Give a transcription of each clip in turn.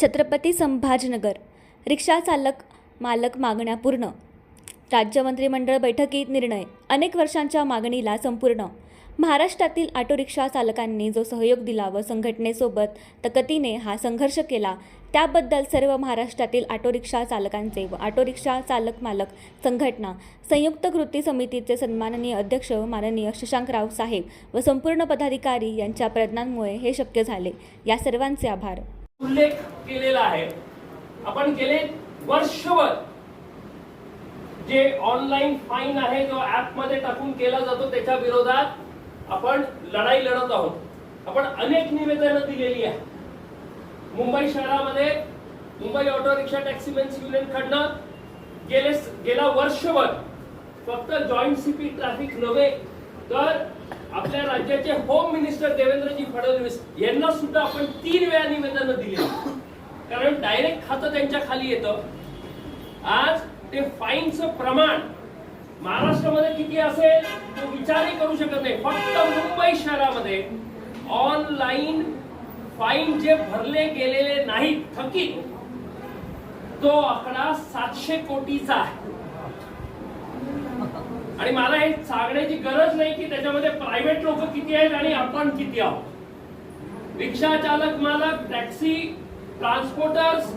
छत्रपती संभाजनगर. रिक्षा चालक मालक मागण्या पूर्ण. राज्य मंत्रिमंडळ बैठकीत निर्णय. अनेक वर्षांच्या मागणीला संपूर्ण. महाराष्ट्रातील ऑटो रिक्षा चालकांनी जो सहयोग दिला व संघटनेसोबत तकतीने हा संघर्ष केला त्याबद्दल सर्व महाराष्ट्रातील ऑटो रिक्षा चालकांचे व ऑटो रिक्षा चालक मालक संघटना संयुक्त कृती समितीचे सन्माननीय अध्यक्ष माननीय शशांकराव साहेब व संपूर्ण पदाधिकारी यांच्या प्रयत्नांमुळे हे शक्य झाले. या सर्वांचे आभार. उल्लेख केलेला आहे. आपण गेले वर्षभर जे ऑनलाईन फाईन आहे जो ऍपमध्ये टाकून केला जातो त्याच्या विरोधात आपण लढाई लढत आहोत. आपण अनेक निवेदनं दिलेली आहे मुंबई शहरामध्ये Mumbai auto rickshaw taximen's union कडनं गेले गेला वर्षभर फक्त जॉईंट सीपी ट्रॅफिक नव्हे तर आपल्या राज्याचे होम मिनिस्टर देवेंद्रजी फडणवीस यांना सुद्धा आपण तीन वेळा निवेदन दिले. कारण डायरेक्ट खातं त्यांच्या खाली येतं. आज ते फाईनचं प्रमाण महाराष्ट्रामध्ये किती असेल तो विचारही करू शकत नाही. फक्त मुंबई शहरामध्ये ऑनलाईन फाईन जे भरले गेलेले नाहीत थकीत तो आकडा सातशे कोटीचा आहे. आणि मला हे सांगण्याची गरज नाही की त्याच्यामध्ये प्रायव्हेट लोक किती आहेत आणि आपण किती आहोत. रिक्षा चालक मालक टॅक्सी ट्रान्सपोर्टर्स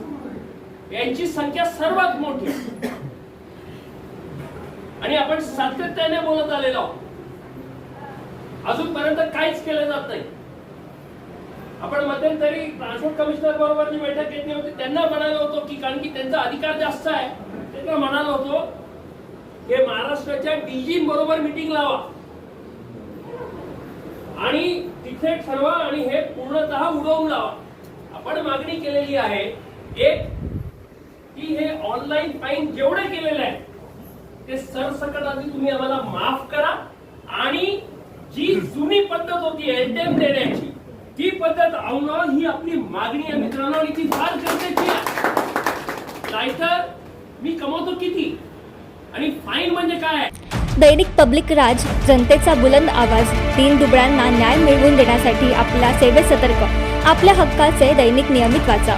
यांची संख्या सर्वात मोठी आणि आपण सातत्याने बोलत आलेलो आहोत. अजूनपर्यंत काहीच केलं जात नाही. आपण मध्यंतरी ट्रान्सपोर्ट कमिशनर बरोबर जी बैठक घेतली होती. त्यांना म्हणालो होतो की कारण की त्यांचा अधिकार जास्त आहे. त्यांना म्हणालो होतो महाराष्ट्राच्या डीजी बरोबर मिटिंग लावा. आणि तिथे ठरवा आणि हे पूर्णतः उडवून लावा. आपण मागणी केलेली आहे एक की हे ऑनलाईन फाईन जेवढे केलेले आहे ते सरसकट आधी तुम्ही आम्हाला माफ करा आणि जी जुनी पद्धत होती एलटेम देण्याची ती पद्धत अवलंब ही आपली मागणी आहे मित्रांनो आणि ती फार गरजेची आहे. नाहीतर मी कमवतो किती आणि फाईन म्हणजे काय? दैनिक पब्लिक राज जनतेचा बुलंद आवाज तीन दुबळ्यांना न्याय मिळवून देण्यासाठी आपल्या सेवेत सतर्क आपल्या हक्काचे दैनिक नियमित वाचा.